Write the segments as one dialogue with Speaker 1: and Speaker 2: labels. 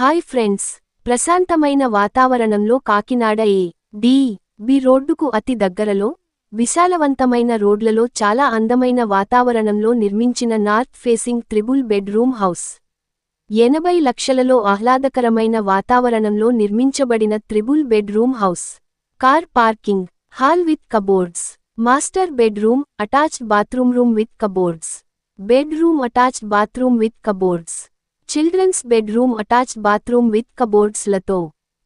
Speaker 1: Hi friends ప్రశాంతమైన వాతావరణంలో కాకినాడ ఏ D B రోడ్డుకు అతి దగ్గరలో విశాలవంతమైన రోడ్లలో చాలా అందమైన వాతావరణంలో నిర్మించిన north facing triple bedroom house. ఎనభై లక్షలలో ఆహ్లాదకరమైన వాతావరణంలో నిర్మించబడిన triple bedroom house. Car parking hall with cupboards master bedroom attached bathroom room with cupboards. Bedroom attached bathroom with cupboards. Children's bedroom attached bathroom with కబోర్డ్స్లతో.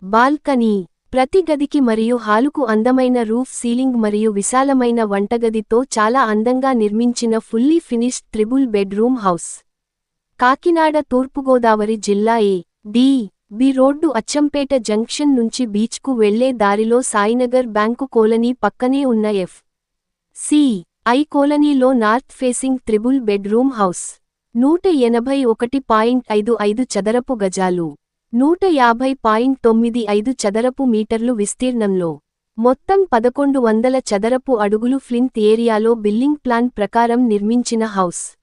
Speaker 1: Balcony ప్రతి గదికి మరియు హాలుకు అందమైన roof ceiling మరియు విశాలమైన వంటగదితో చాలా అందంగా నిర్మించిన fully finished triple bedroom house. Kakinada తూర్పుగోదావరి జిల్లా A D B road Achampeta junction నుంచి బీచ్కు వెళ్ళే దారిలో సాయినగర్ బ్యాంకు కోలనీ పక్కనే ఉన్న F C I కోలనీలో north facing triple bedroom house. నూట ఎనభై ఒకటి పాయింట్ ఐదు ఐదు చదరపు గజాలు. నూట యాభై పాయింట్ తొమ్మిది ఐదు చదరపు మీటర్లు విస్తీర్ణంలో. మొత్తం పదకొండు వందల చదరపు అడుగులు ఫ్లింత్ ఏరియాలో బిల్లింగ్ ప్లాన్ ప్రకారం నిర్మించిన house.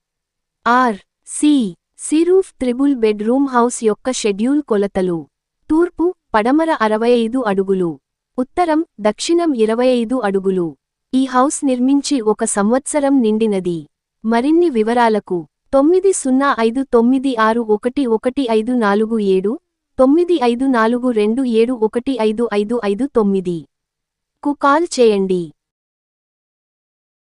Speaker 1: R. C. C roof triple bedroom house యొక్క షెడ్యూల్ కొలతలు. తూర్పు పడమర అరవై ఐదు అడుగులు. ఉత్తరం దక్షిణం ఇరవై ఐదు అడుగులు. ఈ హౌస్ నిర్మించి ఒక సంవత్సరం నిండినది. మరిన్ని వివరాలకు తొమ్మిది సున్నా ఐదు తొమ్మిది ఆరు ఒకటి ఒకటి ఐదు నాలుగు ఏడు తొమ్మిది ఐదు నాలుగు రెండు ఏడు ఒకటి ఐదు ఐదు ఐదు తొమ్మిది. కు కాల్ చేయండి.